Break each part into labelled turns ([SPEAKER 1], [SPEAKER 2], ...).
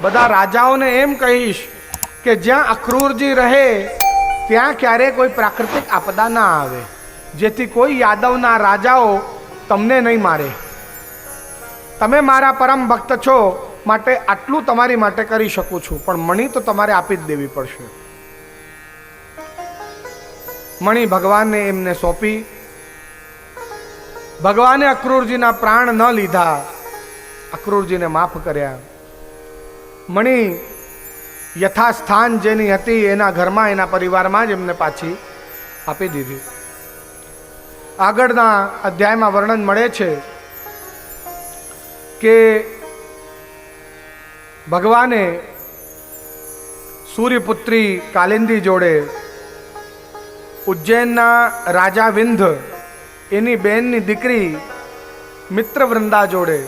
[SPEAKER 1] બધા રાજાઓને એમ કહીશ કે જ્યાં અક્રૂરજી રહે, ત્યાં ક્યારેય કોઈ પ્રાકૃતિક આપદા ના આવે, જેથી કોઈ યાદવના રાજાઓ તમને નહીં મારે. તમે મારા પરમ ભક્ત છો, માટે આટલું તમારી માટે કરી શકું છું, પણ મણી તો તમારે આપી જ દેવી પડશે. મણી ભગવાનને એમને સોંપી. ભગવાને અક્રૂરજીના પ્રાણ ન લીધા. અક્રૂરજીને માફ કર્યા. મણી યથાસ્થાન જેની હતી એના ઘરમાં, એના પરિવારમાં જ એમને પાછી આપી દીધી. આગળના અધ્યાયમાં વર્ણન મળે છે કે ભગવાને સૂર્યપુત્રી કાલિંદી જોડે ઉજ્જૈનના રાજા વિંધ, એની બેનની દીકરી મિત્રવૃંદા જોડે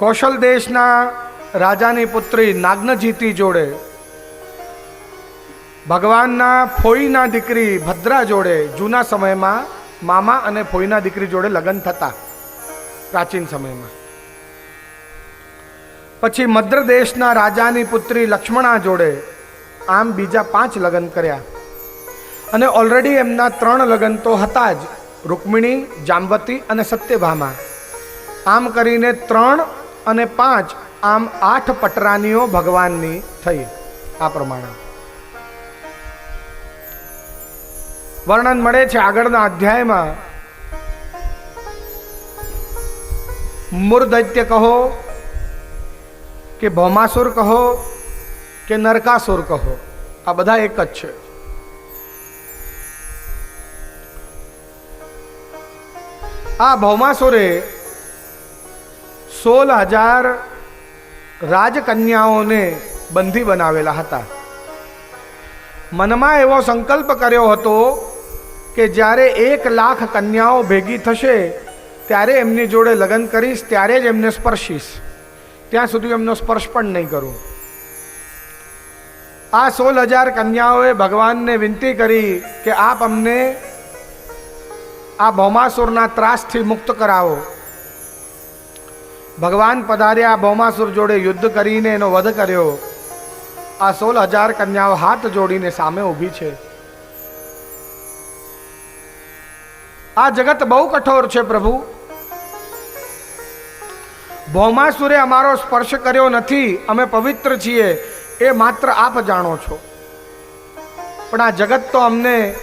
[SPEAKER 1] કૌશલ દેશના રાજાની પુત્રી નાગ્નજીતી જોડે, ભગવાનના ફોઈના દીકરી ભદ્રા જોડે, જૂના સમયમાં મામા અને ફોઈના દીકરી જોડે લગ્ન થતા, પ્રાચીન સમયમાં. પછી મદ્ર દેશના રાજાની પુત્રી લક્ષ્મણા જોડે આમ બીજા પાંચ લગ્ન કર્યા. અને ઓલરેડી એમના ત્રણ લગ્ન તો હતા જ, રૂકમિણી, જાંબવતી અને સત્યભામા. આમ કરીને ત્રણ અને પાંચ આમ આઠ પટરાનીઓ ભગવાનની થઈ, આ પ્રમાણે. વર્ણન મળે છે આગળના અધ્યાયમાં. મૂર્દૈત્ય કહો, કે ભૌમાસુર કહો, કે નરકાસુર કહો, આ બધા એક જ છે. આ ભૌમાસુરે સોળ હજાર રાજકન્યાઓને બંધી બનાવેલા હતા. મનમાં એવો સંકલ્પ કર્યો હતો કે જ્યારે એક લાખ કન્યાઓ ભેગી થશે, ત્યારે એમની જોડે લગ્ન કરીશ, ત્યારે જ એમને સ્પર્શીશ. ત્યાં સુધી એમનો સ્પર્શ પણ નહીં કરું. આ સોળ હજાર કન્યાઓએ ભગવાનને વિનંતી કરી કે આપ અમને આ ભૌમાસુરના ત્રાસથી મુક્ત કરાવો. ભગવાન પધાર્યા ભૌમાસુર જોડે યુદ્ધ કરીને એનો વધ કર્યો. આ સોળ હજાર કન્યાઓ હાથ જોડીને સામે ઊભી છે. આ જગત બહુ કઠોર છે પ્રભુ. ભૌમાસુરે અમારો સ્પર્શ કર્યો નથી, અમે પવિત્ર છીએ, એ માત્ર આપ જાણો છો. પણ આ જગત તો અમને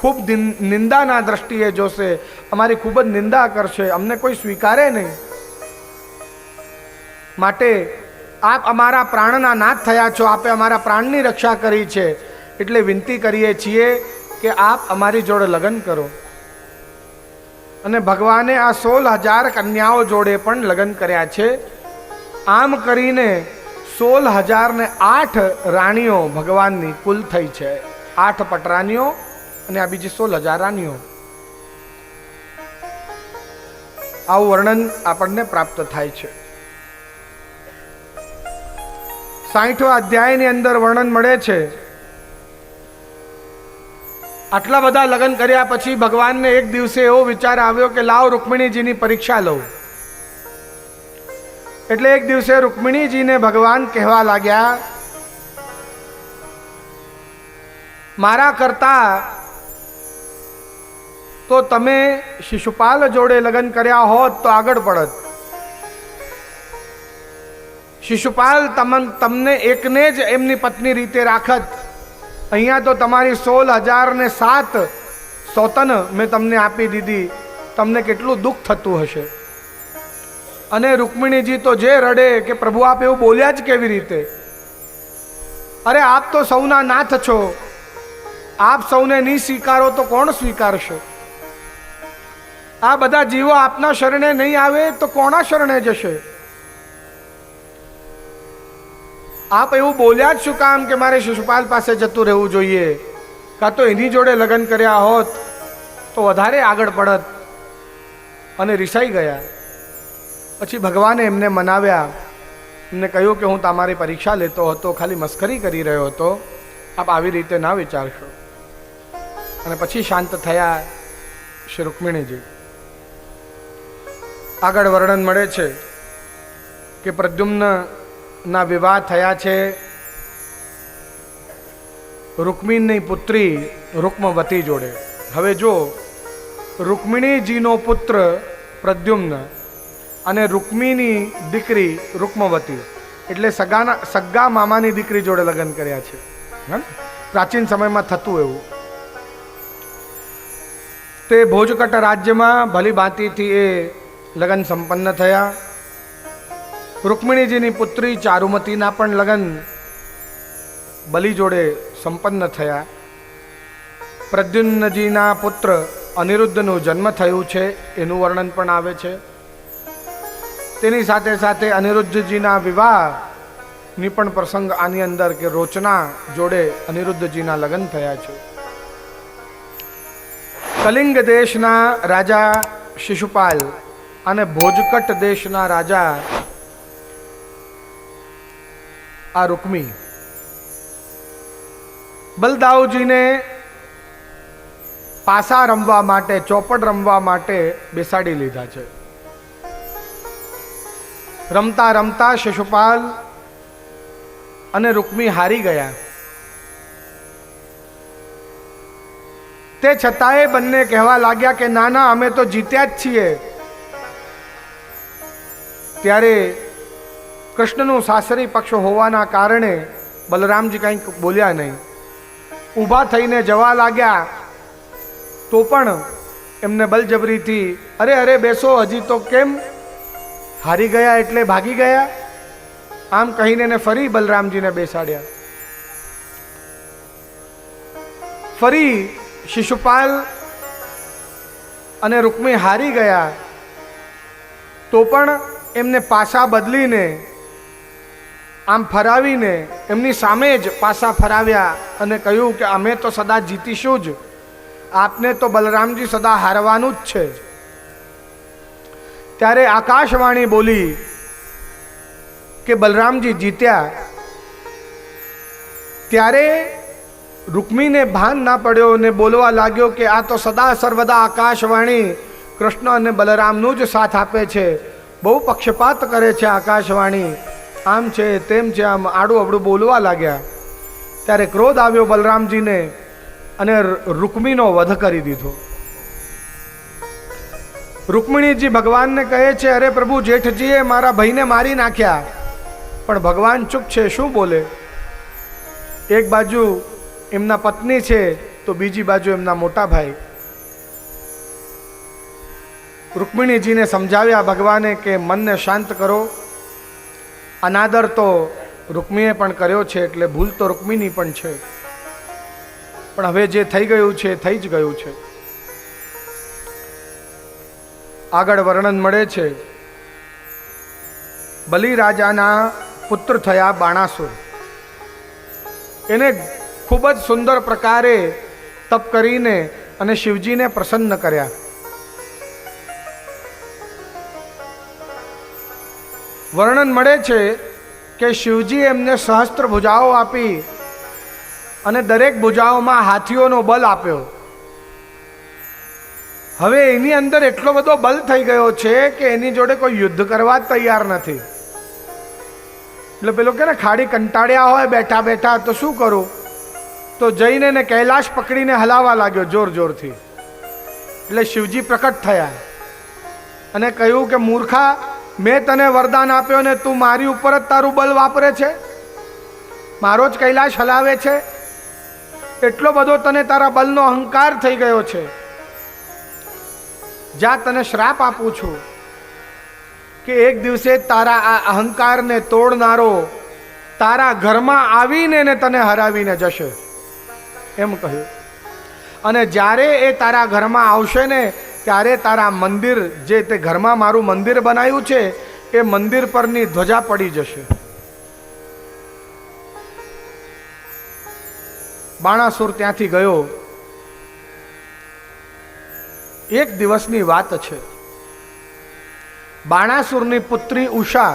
[SPEAKER 1] ખૂબ નિંદાના દ્રષ્ટિએ જોશે, અમારી ખૂબ જ નિંદા કરશે, અમને કોઈ સ્વીકારે નહીં. માટે આપ અમારા પ્રાણના નાથ થયા છો. આપે અમારા પ્રાણની રક્ષા કરી છે. એટલે વિનંતી કરીએ છીએ કે આપ અમારી જોડે લગ્ન કરો. અને ભગવાને આ સોળ હજાર કન્યાઓ જોડે પણ લગ્ન કર્યા છે. આમ કરીને સોળ હજાર ને આઠ રાણીઓ ભગવાનની કુલ થઈ છે. આઠ પટરાણીઓ અને આ બીજી સોળ હજાર રાણીઓ. આવું વર્ણન આપણને પ્રાપ્ત થાય છે. સાહીઠો અધ્યાયની અંદર વર્ણન મળે છે. આટલા બધા લગ્ન કર્યા પછી ભગવાનને એક દિવસે એવો વિચાર આવ્યો કે લાવ રૂકમિણીજીની પરીક્ષા લઉં. એટલે એક દિવસે રૂકમિણીજીને ભગવાન કહેવા લાગ્યા, મારા કરતા તો તમે શિશુપાલ જોડે લગ્ન કર્યા હોત તો આગળ પડત. શિશુપાલ તમન તમને એકને જ એમની પત્ની રીતે રાખત. અહીંયા તો તમારી સોળ હજાર ને સાત સોતન મેં તમને આપી દીધી. તમને કેટલું દુઃખ થતું હશે. અને રૂકમિણીજી તો જે રડે કે પ્રભુ આપ એવું બોલ્યા જ કેવી રીતે? અરે આપ તો સૌના નાથ છો. આપ સૌને નહીં સ્વીકારો તો કોણ સ્વીકારશે? આ બધા જીવો આપના શરણે નહીં આવે તો કોના શરણે જશે? આપ એવું બોલ્યા જ શું કામ કે મારે શિશુપાલ પાસે જતું રહેવું જોઈએ? કાં તો એની જોડે લગ્ન કર્યા હોત, તો વધારે આગળ પડત. અને રિસાઈ ગયા. પછી ભગવાને એમને મનાવ્યા. એમને કહ્યું કે હું તમારી પરીક્ષા લેતો હતો, ખાલી મસ્કરી કરી રહ્યો હતો. આપ આવી રીતે ના વિચારશો. અને પછી શાંત થયા શ્રી રૂકમિણીજી. આગળ વર્ણન મળે છે કે પ્રદ્યુમ્નના વિવાહ થયા છે. રૂકમિણીની પુત્રી રૂકમવતી જોડે. હવે જો રૂકમિણીજીનો પુત્ર પ્રદ્યુમ્ન અને રૂકમિણી દીકરી રૂકમવતી, એટલે સગાના સગ્ગા મામાની દીકરી જોડે લગ્ન કર્યા છે. પ્રાચીન સમયમાં થતું એવું. તે ભોજકટ રાજ્યમાં ભલી ભાંતિથી એ લગ્ન સંપન્ન થયા. રૂકમિણીજીની પુત્રી ચારુમતીના પણ લગ્ન બલી જોડે સંપન્ન થયા. પ્રદ્યુમ્નજીના પુત્ર અનિરુદ્ધનું જન્મ થયું છે, એનું વર્ણન પણ આવે છે. તેની સાથે સાથે અનિરુદ્ધજીના વિવાહની પણ પ્રસંગ આની અંદર કે રોચના જોડે અનિરુદ્ધજીના લગ્ન થયા છે. કલિંગ દેશના રાજા શિશુપાલ અને ભોજકટ દેશના રાજા આ રૂકમી. બલદાઉજીને પાસા રમવા માટે, ચોપડ રમવા માટે બેસાડી લીધા છે. રમતા રમતા શિશુપાલ અને રૂકમી હારી ગયા. તે છતાંય બંને કહેવા લાગ્યા કે, ના ના, અમે તો જીત્યા જ છીએ. ત્યારે કૃષ્ણનું સાસરી પક્ષ હોવાના કારણે બલરામજી કંઈક બોલ્યા નહીં. ઊભા થઈને જવા લાગ્યા તો પણ એમને બલજબરીથી, અરે અરે, બેસો, હજી તો કેમ? હારી ગયા એટલે ભાગી ગયા? આમ કહીને એને ફરી બલરામજીને બેસાડ્યા. ફરી શિશુપાલ અને રૂકમી હારી ગયા તો પણ એમને પાસા બદલીને આમ ફરાવીને એમની સામે જ પાસા ફરાવ્યા અને કહ્યું કે અમે તો સદા જીતીશું જ. આપને તો બલરામજી સદા હારવાનું જ છે ત્યારે આકાશવાણી બોલી કે બલરામજી જીત્યા. ત્યારે રૂકમીને ભાન ના પડ્યો ને બોલવા લાગ્યો કે આ તો સદા સર્વદા આકાશવાણી, કૃષ્ણ અને બલરામનું જ સાથ આપે છે. બહુ પક્ષપાત કરે છે આકાશવાણી. આમ છે, તેમ છે, આમ આડું અવડું બોલવા લાગ્યા. ત્યારે ક્રોધ આવ્યો બલરામજીને અને રૂકમિણીનો વધ કરી દીધો. રૂકમિણીજી ભગવાનને કહે છે, અરે પ્રભુ, જેઠજીએ મારા ભાઈને મારી નાખ્યા. પણ ભગવાન ચૂપ છે, શું બોલે? એક બાજુ એમના પત્ની છે, તો બીજી બાજુ એમના મોટા ભાઈ. રૂકમિણીજીને સમજાવ્યા ભગવાને કે મનને શાંત કરો. અનાદર તો રૂકમીએ પણ કર્યો છે એટલે ભૂલ તો રૂકમીની પણ છે. પણ હવે જે થઈ ગયું છે થઈ જ ગયું છે. આગળ વર્ણન મળે છે. બલિરાજાના પુત્ર થયા બાણાસુર. એને ખૂબ જ સુંદર પ્રકારે તપ કરીને અને શિવજીને પ્રસન્ન કર્યા. વર્ણન મળે છે કે શિવજી એમને સહસ્ત્ર ભુજાઓ આપી અને દરેક ભુજાઓમાં હાથીઓનો બલ આપ્યો. હવે એની અંદર એટલો બધો બલ થઈ ગયો છે કે એની જોડે કોઈ યુદ્ધ કરવા તૈયાર નથી. એટલે પેલો કે ને, ખાડી કંટાળ્યા હોય, બેઠા બેઠા તો શું કરું? તો જઈને ને કૈલાશ પકડીને હલાવા લાગ્યો જોર જોરથી. એટલે શિવજી પ્રકટ થયા અને કહ્યું કે, મૂર્ખા મેં તને વરદાન આપ્યો ને તું મારી ઉપર જ તારું બલ વાપરે છે? મારો જ કૈલાશ હલાવે છે? એટલો બધો તને તારા બલનો અહંકાર થઈ ગયો છે. જા, તને શ્રાપ આપું છું કે એક દિવસે તારા આ અહંકારને તોડનારો તારા ઘરમાં આવીને ને તને હરાવીને જશે. એમ કહ્યું. અને જ્યારે એ તારા ઘરમાં આવશે ને ત્યારે તારા મંદિર જે તે ઘરમાં મારું મંદિર બનાવ્યું છે, એ મંદિર પરની ધ્વજા પડી જશે. બાણાસુર ત્યાંથી ગયો. એક દિવસની વાત છે. બાણાસુરની પુત્રી ઉષા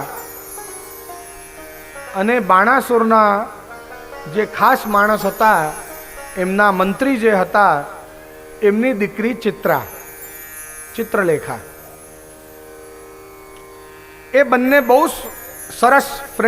[SPEAKER 1] અને બાણાસુરના જે ખાસ માણસ હતા, એમના મંત્રી જે હતા, એમની દીકરી ચિત્રા. ચિત્રલેખા. એ બંને બહુ સરસ